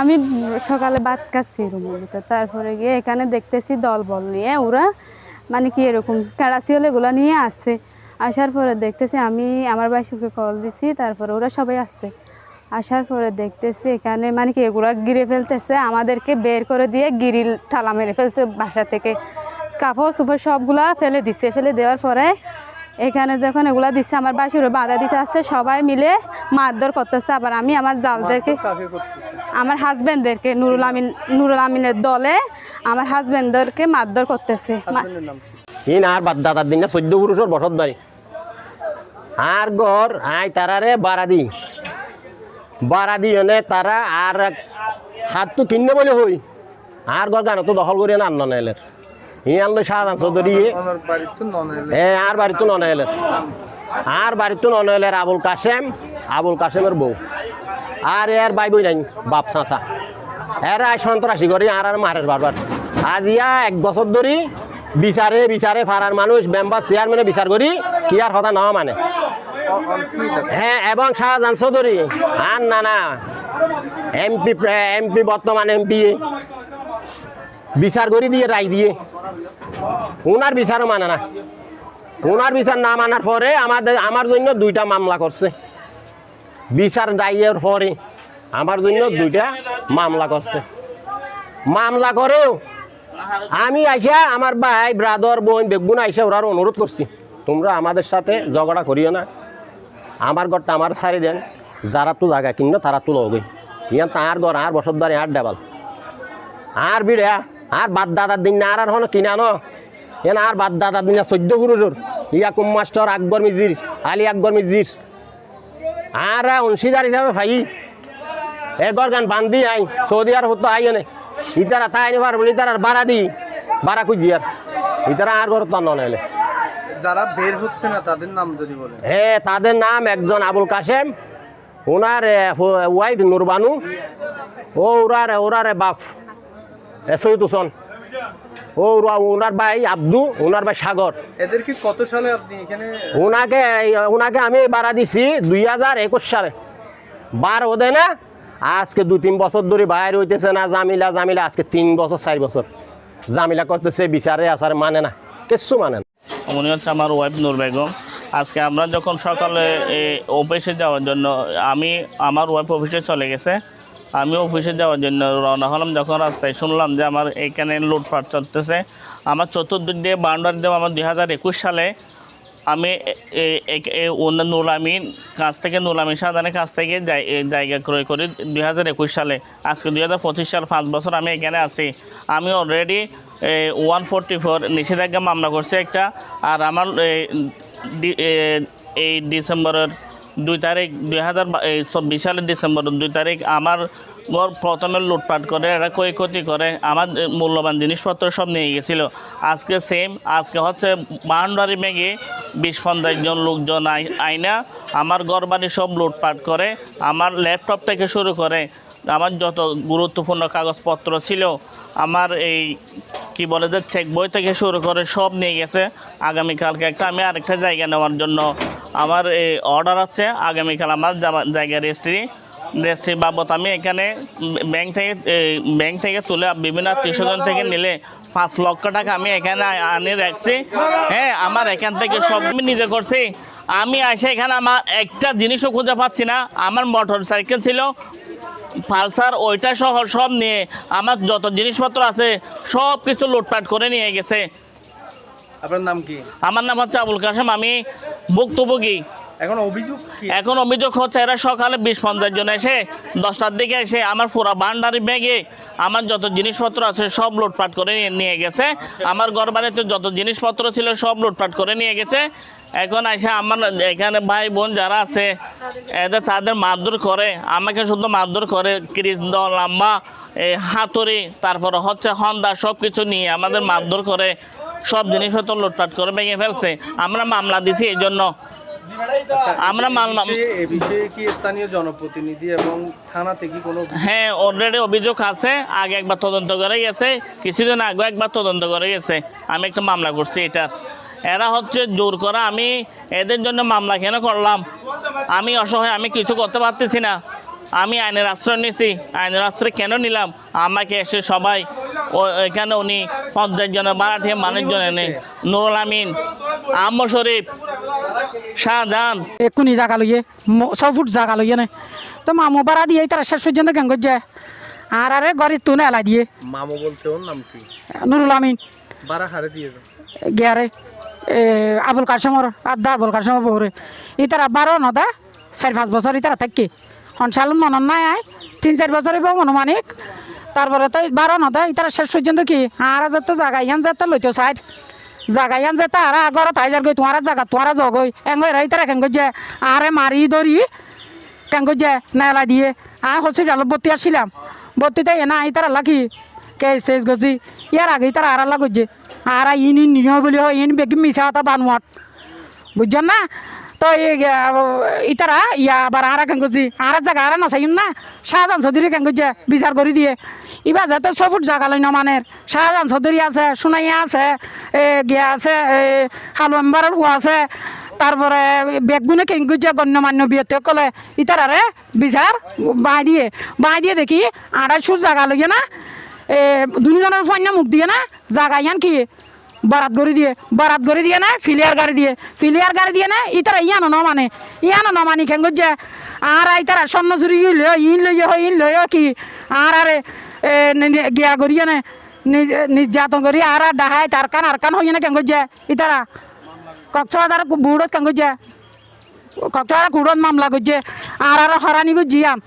আমি সকালে ভাত খাচ্ছি রুমের তারপরে গিয়ে এখানে দেখতেছি দল বল নিয়ে ওরা মানে কি এরকম কারাসিওল এগুলো নিয়ে আসছে। আসার পরে দেখতেছি আমি আমার বাসুকে কল দিছি, তারপরে ওরা সবাই আসছে। আসার পরে দেখতেছি এখানে মানে কি এগুলো গিরে ফেলতেছে, আমাদেরকে বের করে দিয়ে গিরিল ঠালা মেরে ফেলছে বাসা থেকে। কাপড় সুপড় সবগুলা ফেলে দিছে। ফেলে দেওয়ার পরে এখানে যখন এগুলা দিচ্ছে আমার বাসুরে বাধা দিতে আসছে, সবাই মিলে মারধর করতেছে। আবার আমি আমার জালদেরকে আমার হাজবেন্ডদেরকে নুরুল আমিন নুরুল আমিনের দলে আমার হাজবেন্ডদেরকে মারধর করতেছে। মা- হাজবেন্ডের নাম কি? ইন আর বাদ দাদার দিন না চোদ্দ পুরুষের বসত বাড়ি। আর গর আই তারারে বাড়া দি। বাড়া দি এনে তারা আর হাত তো কিনে বলে হই। আর গর গান তো দখল করি না আন্ন নাইলের ই আনলো শাহজাহান চৌধুরী। ওনার বাড়ির তো নন এ আর বাড়িতে আর বাড়িতে ননাইলের আবুল কাশেম আবুল কাশেমের বউ। আর এর বাই বই নাই, বাপ চাচা। এর আয় সন্ত্রাসী করি, আর আর মারের বারবার। আজ ইয়া এক বছর ধরি বিচারে বিচারে ফারার মানুষ, মেম্বার চেয়ারম্যানে বিচার করি, কি আর কথা না মানে। হ্যাঁ এবং শাহজাহান চৌধুরী, আর না না। এমপি এমপি, বর্তমান এমপি, বিচার করে দিয়ে রায় দিয়ে। ওনার বিচারও মানে না। ওনার বিচার না মানার পরে আমাদের, আমার জন্য দুইটা মামলা করছে। বিচার দায়ের পরে আমার জন্য দুইটা মামলা করছে। মামলা করেও আমি আইসা আমার ভাই ব্রাদার বোন, বেগুন আইসা ওরার অনুরোধ করছি, তোমরা আমাদের সাথে ঝগড়া করিও না। আমার ঘরটা আমার সারি দেন, যারা তো জায়গা কিনলো তারা তো লগে ইয়ান তার ঘর, আর ধরে আর ডাবাল আর বিড়া, আর বাদ দাদার দিন না, আর আর হনো কিনা নো? এন আর বাদ দাদার দিন চোদ্দ গুরুজোর ইয়াকুম মাস্টার আকবর মিজির, আলী আকবর মিজির। আর অংশীদার হিসাবে ভাই এ গরগান বান্ধি আই সৌদি আর হতো আই এনে। ইতারা তাই আনি পারব ইতারা বাড়া দি বাড়া খুঁজি আর ইতারা আর ঘর তো নাইলে যারা বের হচ্ছে না তাদের নাম যদি বলেন। হে তাদের নাম একজন আবুল কাশেম ওনার ওয়াইফ নুরবানু ও ওরার ওরার বাপ সৈয়দ হোসেন ও ওরা- ওনার ভাই আব্দু ওনার ভাই সাগর। এদেরকে কত সালে আপনি এখানে ওনাকে ওনাকে আমি বাড়া দিছি দুই হাজার একুশ সালে। বার ওদে না আজকে দু তিন বছর ধরে বাইর হইতেছে না জামিলা জামিলা আজকে তিন বছর চার বছর। জামিলা করতেছে বিচারে আসার মানে না কিচ্ছু মানে না। উনি হচ্ছে আমার ওয়াইফ নূর বেগম। আজকে আমরা যখন সকালে এ, অফিসে যাওয়ার জন্য আমি আমার ওয়াইফ অফিসে চলে গেছে। আমি অফিসে যাওয়ার জন্য রওনা হলাম যখন রাস্তায় শুনলাম যে আমার এখানে লুটপাট চলতেছে। আমার চতুর্দিক দিয়ে বাউন্ডারি দেওয়া আমার দুই হাজার একুশ সালে আমি নুল আমিন কাছ থেকে নুল সাধারণের কাছ থেকে জায়- জায়গা ক্রয় করি দুই হাজার একুশ সালে। আজকে দুই হাজার পঁচিশ সাল পাঁচ বছর আমি এখানে আছি। আমি অলরেডি ওয়ান ফোরটি ফোর নিষেধাজ্ঞা মামলা করছি একটা। আর আমার এই ডিসেম্বরের দুই তারিখ দুই হাজার চব্বিশ সালের ডিসেম্বরের দুই তারিখ আমার মোর প্রথমে লুটপাট করে, এরা ক্ষয়ক্ষতি করে, আমার মূল্যবান জিনিসপত্র সব নিয়ে গেছিল। আজকে সেম আজকে হচ্ছে বাউন্ডারি মেঘে বিশ পঞ্চাশ জন লোকজন আই- আইনা আমার ঘর বাড়ি সব লুটপাট করে, আমার ল্যাপটপ থেকে শুরু করে, আমার যত গুরুত্বপূর্ণ কাগজপত্র ছিল, আমার এই কি বলে যে চেক বই থেকে শুরু করে সব নিয়ে গেছে। আগামীকালকে একটা আমি আরেকটা জায়গা নেওয়ার জন্য আমার এই অর্ডার আছে আগামীকাল আমার জায়গা রেজিস্ট্রি রেজিস্ট্রি বাবদ আমি এখানে ব্যাংক থেকে ব্যাংক থেকে তুলে বিভিন্ন স্বজন থেকে নিলে পাঁচ লক্ষ টাকা আমি এখানে আনি রাখছি। হ্যাঁ আমার এখান থেকে সব আমি নিজে করছি। আমি এসে এখানে আমার একটা জিনিসও খুঁজে পাচ্ছি না। আমার মোটর সাইকেল ছিল, পালসার ওইটা সহ সব নিয়ে আমার যত জিনিসপত্র আছে সব কিছু লুটপাট করে নিয়ে গেছে। আপনার নাম কি? আমার নাম হচ্ছে আবুল কাসেম আমি ভুক্তভোগী। এখন অভিযোগ এখন অভিযোগ হচ্ছে এরা সকালে বিশ পঞ্চাশ জন এসে দশটার দিকে এসে আমার পুরো বান্ডারি ব্যাগে আমার যত জিনিসপত্র আছে সব লুটপাট করে নিয়ে- নিয়ে গেছে। আমার ঘর বাড়িতে যত জিনিসপত্র ছিল সব লুটপাট করে নিয়ে গেছে। এখন এসে আমার এখানে ভাই বোন যারা আছে এদের তাদের মারধর করে। আমাকে শুধু মারধর করে কৃষ্ণ লাম্বা এই হাতুড়ি তারপরে হচ্ছে হন্দা সব কিছু নিয়ে আমাদের মারধর করে। সব জিনিসপত্র লুটপাট করে ভেঙে ফেলছে। আমরা মামলা দিছি এই জন্য। আমরা মামলা এ- এ বিষয়ে কি স্থানীয় জনপ্রতিনিধি এবং থানাতে কি কোনো হ্যাঁ অলরেডি অভিযোগ আছে। আগে একবার তদন্ত করে গেছে। কিছুদিন আগে একবার তদন্ত করে গেছে। আমি একটা মামলা করছি এটার। এরা হচ্ছে জোর করা আমি এদের জন্য মামলা কেন করলাম? আমি অসহায় আমি কিছু করতে পারতেছি না। আমি আইনের আশ্রয় নিয়েছি আইনের আশ্রয় কেন নিলাম? আমাকে এসে সবাই ও এখানে উনি পঞ্চাশ জনের বারাঠি মানুষজন এনে। নুরুল আমিন আম্ম শরীফ শাহজাহান। এক্ষুনি জাগা লইয়ে ছ ফুট জাগা লইয়ে নে। তো মামু বাড়া দিয়ে তারা শেষ পর্যন্ত কেন করছে আর আরে গড়ির তুনে এলাই দিয়ে। মামু বলতে ওর নাম কি? নুরুল আমিন। বারা হারে দিয়ে গিয়ারে এ, আবুল কাসমর আদা আবুল কাসমর বহরে ই তারা বারো নদা চার পাঁচ বছর ই তারা থাকি সঞ্চালন মনন নাই আয়। তিন চার বছরই পাবো মনুমানিক। তারপরে তো বারো নদা তারা শেষ পর্যন্ত কি? আর যাতে জাগা ইয়ান যাতে লইতো সাইড। জাগা ইয়ান যাতে আর আগর তাই যার গই তোমার জাগা, তোমার জগই এঙ্গই রাই তারা কেন যে আরে মারি ধরি কেন যে নেলা দিয়ে। আয় হসপিটালত ভর্তি আসছিলাম ভর্তিতে এনা আই তারা লাকি কে স্টেজ গজি। ইয়ার আগে তারা আর করছে আর ইন ইন নিহ বলি হয়, ইন বেগি মিশা হতা বানুয়াট বুঝছেন না? ইতারা, ইয়া আবার আর কেন করছি আর জায়গা আর নাচাইম না। শাহজাহান চৌধুরী কেন করছে বিচার করে দিয়ে। ইবা যাতে সবুট জায়গা লই মানের শাহজাহান চৌধুরী আছে, সোনাইয়া আছে, এ, গিয়া আছে, এ হালুয়াম্বারের হুয়া আছে। তারপরে বেগুনে করছে গণ্যমান্য বিয়তে কলে ইতার ইতারারে বিচার বাই দিয়ে। বাই দিয়ে দেখি আড়াইশো জায়গা লইয়ে না, এ দুজনের ফন্য মুখ দিয়ে না জায়গা ইয়ান কি? বারাত করে দিয়ে, বারাত করে দিয়ে না, ফিলিয়ার গাড়ি দিয়ে। ফিলিয়ার গাড়ি দিয়ে না, ইতারা ইয়ানো ন মানে ইয়ানো ন মানি কেন যে, আর ইতারা স্বর্ণ চুরি লই ইন লই হয়, ইন লই কি? আর আরে গিয়া করিয়ে নে নির্যাতন করি আর আর ডাহাই তার কান, আর কান হইয়ে না কেন যে, ইতারা। কক্সবাজার বুড়ত কেন যে, কক্সবাজার কুড়ত মামলা করছে আর আর হরানি আম